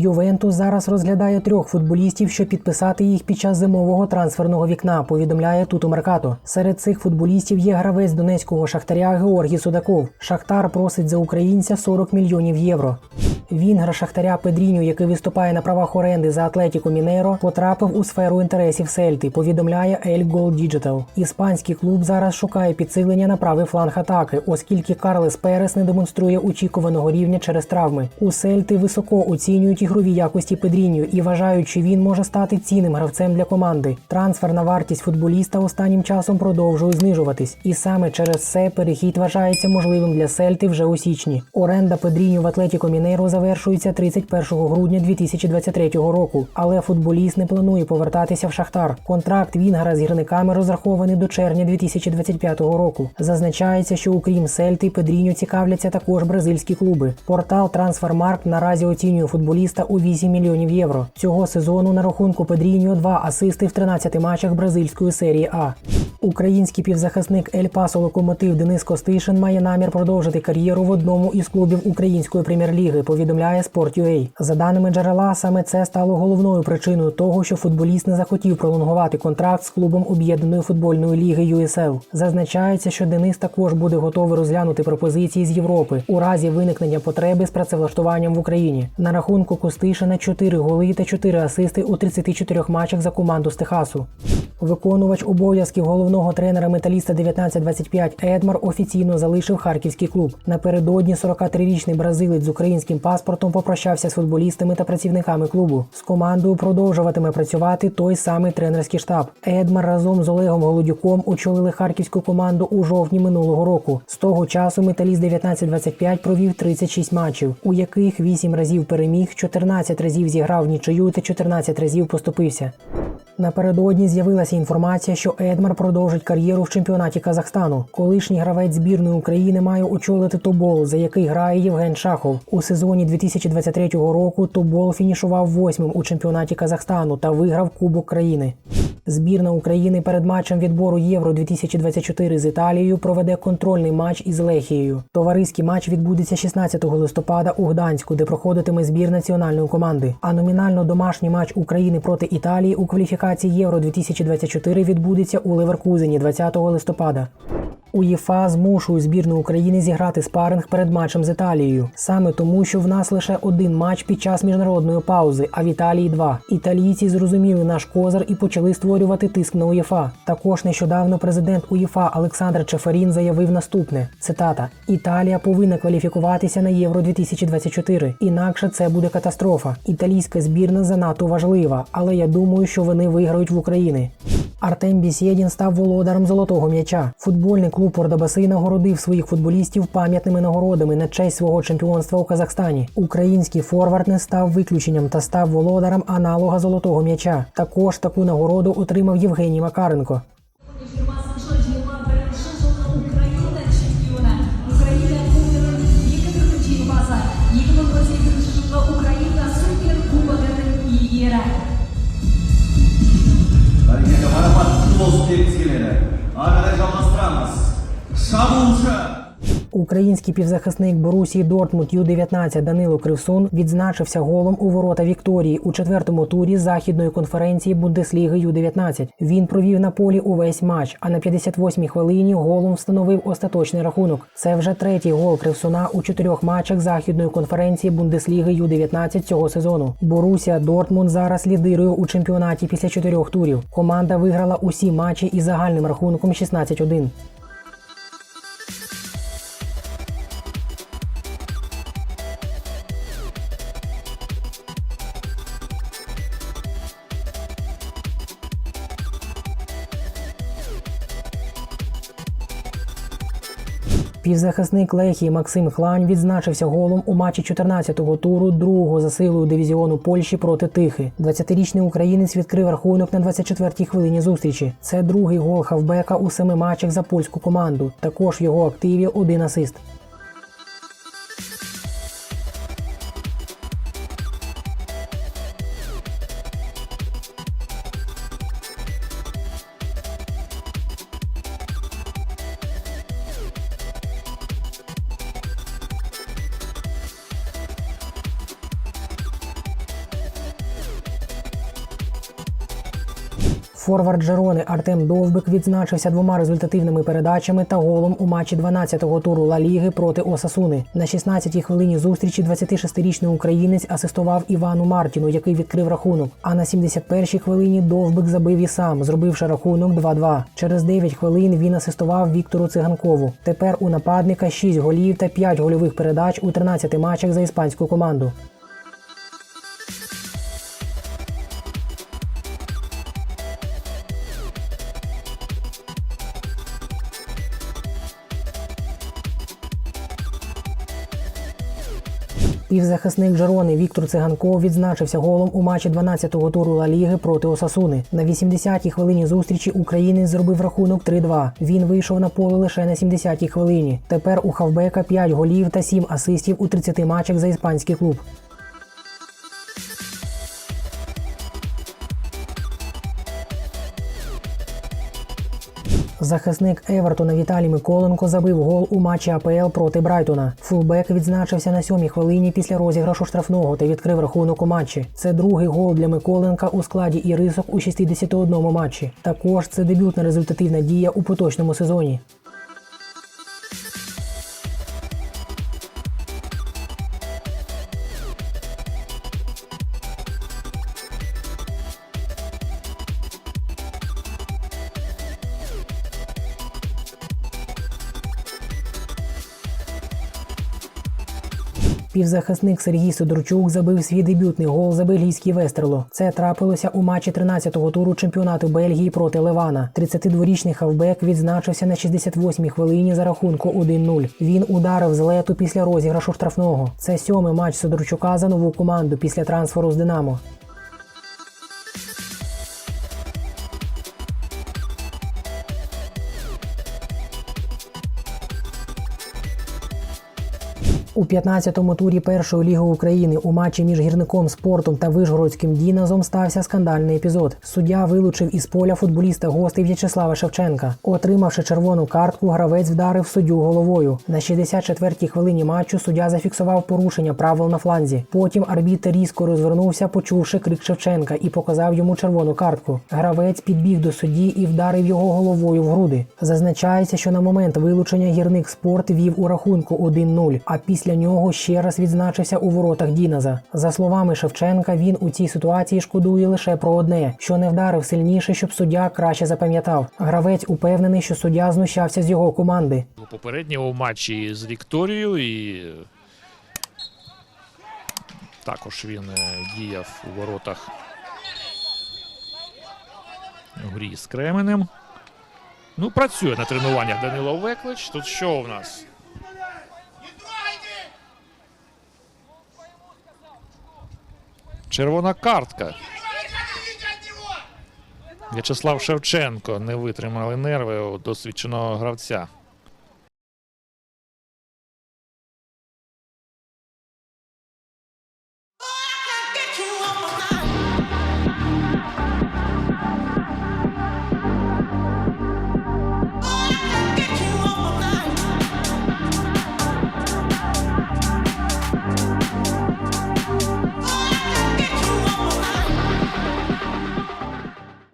Ювентус зараз розглядає трьох футболістів, щоб підписати їх під час зимового трансферного вікна. Повідомляє Туту Меркато. Серед цих футболістів є гравець донецького шахтаря Георгій Судаков. Шахтар просить за українця 40 мільйонів євро. Вінгер Шахтаря Педріньо, який виступає на правах оренди за Атлетіко Мінейро, потрапив у сферу інтересів Сельти. Повідомляє El Gol Digital. Іспанський клуб зараз шукає підсилення на правий фланг атаки, оскільки Карлес Перес не демонструє очікуваного рівня через травми. У Сельти високо оцінюють ігрові якості Педріньо і вважають, що він може стати цінним гравцем для команди. Трансферна вартість футболіста останнім часом продовжує знижуватись, і саме через це перехід вважається можливим для Сельти вже у січні. Оренда Педріньо в Атлетіко Мінейро завершується 31 грудня 2023 року, але футболіст не планує повертатися в Шахтар. Контракт Вінгера з гірниками розрахований до червня 2025 року. Зазначається, що окрім Сельти, Педріньо цікавляться також бразильські клуби. Портал Трансфермаркт наразі оцінює футболіста у 8 мільйонів євро. Цього сезону на рахунку Педріньо два асисти в 13 матчах бразильської серії А. Український півзахисник Ель Пасо Локомотив Денис Костишин має намір продовжити кар'єру в одному із клубів української прем'єр-ліги. Повідомляє Sport.ua. За даними джерела, саме це стало головною причиною того, що футболіст не захотів пролонгувати контракт з клубом об'єднаної футбольної ліги USL. Зазначається, що Денис також буде готовий розглянути пропозиції з Європи у разі виникнення потреби з працевлаштуванням в Україні. На рахунку Костишина 4 голи та 4 асисти у 34 матчах за команду з Техасу. Виконувач обов'язків головного тренера металіста 1925 Едмар офіційно залишив харківський клуб. Напередодні 43-річний бразилець з українським паспортом попрощався з футболістами та працівниками клубу. З командою продовжуватиме працювати той самий тренерський штаб. Едмар разом з Олегом Голодюком очолили харківську команду у жовтні минулого року. З того часу металіст 1925 провів 36 матчів, у яких 8 разів переміг, 14 разів зіграв нічию та 14 разів поступився. Напередодні з'явилася інформація, що Едмар продовжить кар'єру в чемпіонаті Казахстану. Колишній гравець збірної України має очолити Тобол, за який грає Євген Шахов. У сезоні 2023 року Тобол фінішував восьмим у чемпіонаті Казахстану та виграв Кубок країни. Збірна України перед матчем відбору Євро 2024 з Італією проведе контрольний матч із Лехією. Товариський матч відбудеться 16 листопада у Гданську, де проходитиме збір національної команди. А номінально домашній матч України проти Італії у кваліфікації Євро 2024 відбудеться у Леверкузені 20 листопада. УЄФА змушує збірну України зіграти спаринг перед матчем з Італією. Саме тому, що в нас лише один матч під час міжнародної паузи, а в Італії два. Італійці зрозуміли наш козир і почали створювати тиск на УЄФА. Також нещодавно президент УЄФА Олександр Чефарін заявив наступне: цитата: Італія повинна кваліфікуватися на Євро 2024, інакше це буде катастрофа. Італійська збірна занадто важлива, але я думаю, що вони виграють в Україні. Артем Бісєдін став володарем золотого м'яча. Футбольний клуб Ордабаси нагородив своїх футболістів пам'ятними нагородами на честь свого чемпіонства у Казахстані. Український форвард не став виключенням та став володарем аналога золотого м'яча. Також таку нагороду отримав Євгеній Макаренко. жиырма бірінші жылғы pozitiv ciljeve. Ajme da ga vam stranac. Samo uče. Український півзахисник Борусії Дортмунд Ю-19 Данило Кривсун відзначився голом у ворота Вікторії у четвертому турі західної конференції Бундесліги Ю-19. Він провів на полі увесь матч, а на 58-й хвилині голом встановив остаточний рахунок. Це вже третій гол Кривсуна у чотирьох матчах західної конференції Бундесліги Ю-19 цього сезону. Борусія Дортмунд зараз лідирує у чемпіонаті після чотирьох турів. Команда виграла усі матчі із загальним рахунком 16-1. Півзахисник Лехії Максим Хлань відзначився голом у матчі 14-го туру другого за силою дивізіону Польщі проти Тихи. 20-річний українець відкрив рахунок на 24-й хвилині зустрічі. Це другий гол хавбека у семи матчах за польську команду. Також в його активі один асист. Форвард Жерони Артем Довбик відзначився двома результативними передачами та голом у матчі 12-го туру Ла Ліги проти Осасуни. На 16-й хвилині зустрічі 26-річний українець асистував Івану Мартіну, який відкрив рахунок. А на 71-й хвилині Довбик забив і сам, зробивши рахунок 2-2. Через 9 хвилин він асистував Віктору Циганкову. Тепер у нападника 6 голів та 5 гольових передач у 13 матчах за іспанську команду. Півзахисник Жерони Віктор Циганков відзначився голом у матчі 12-го туру Ла Ліги проти Осасуни. На 80-й хвилині зустрічі українець зробив рахунок 3-2. Він вийшов на поле лише на 70-й хвилині. Тепер у хавбека 5 голів та 7 асистів у 30 матчах за іспанський клуб. Захисник Евертона Віталій Миколенко забив гол у матчі АПЛ проти Брайтона. Фулбек відзначився на сьомій хвилині після розіграшу штрафного та відкрив рахунок у матчі. Це другий гол для Миколенка у складі ірисок у 61 матчі. Також це дебютна результативна дія у поточному сезоні. Півзахисник Сергій Сидорчук забив свій дебютний гол за бельгійський Вестерло. Це трапилося у матчі 13-го туру чемпіонату Бельгії проти Левана. 32-річний хавбек відзначився на 68-й хвилині за рахунку 1-0. Він ударив з лету після розіграшу штрафного. Це сьомий матч Сидорчука за нову команду після трансферу з Динамо. У 15-му турі першої ліги України у матчі між гірником спортом та Вишгородським Діназом стався скандальний епізод. Суддя вилучив із поля футболіста гостей В'ячеслава Шевченка. Отримавши червону картку, гравець вдарив суддю головою. На 64-й хвилині матчу суддя зафіксував порушення правил на фланзі. Потім арбітр різко розвернувся, почувши крик Шевченка, і показав йому червону картку. Гравець підбіг до судді і вдарив його головою в груди. Зазначається, що на момент вилучення гірник спорт вів у рахунку 1-0, а після нього ще раз відзначився у воротах Діназа. За словами Шевченка, він у цій ситуації шкодує лише про одне, що не вдарив сильніше, щоб суддя краще запам'ятав. Гравець упевнений, що суддя знущався з його команди. у попередньому матчі з Вікторією і також він е, діяв у воротах у грі з Кременем. Ну, працює на тренуваннях Данило Веклич. Тут що у нас? Червона картка. В'ячеслав Шевченко не витримали нерви у досвідченого гравця.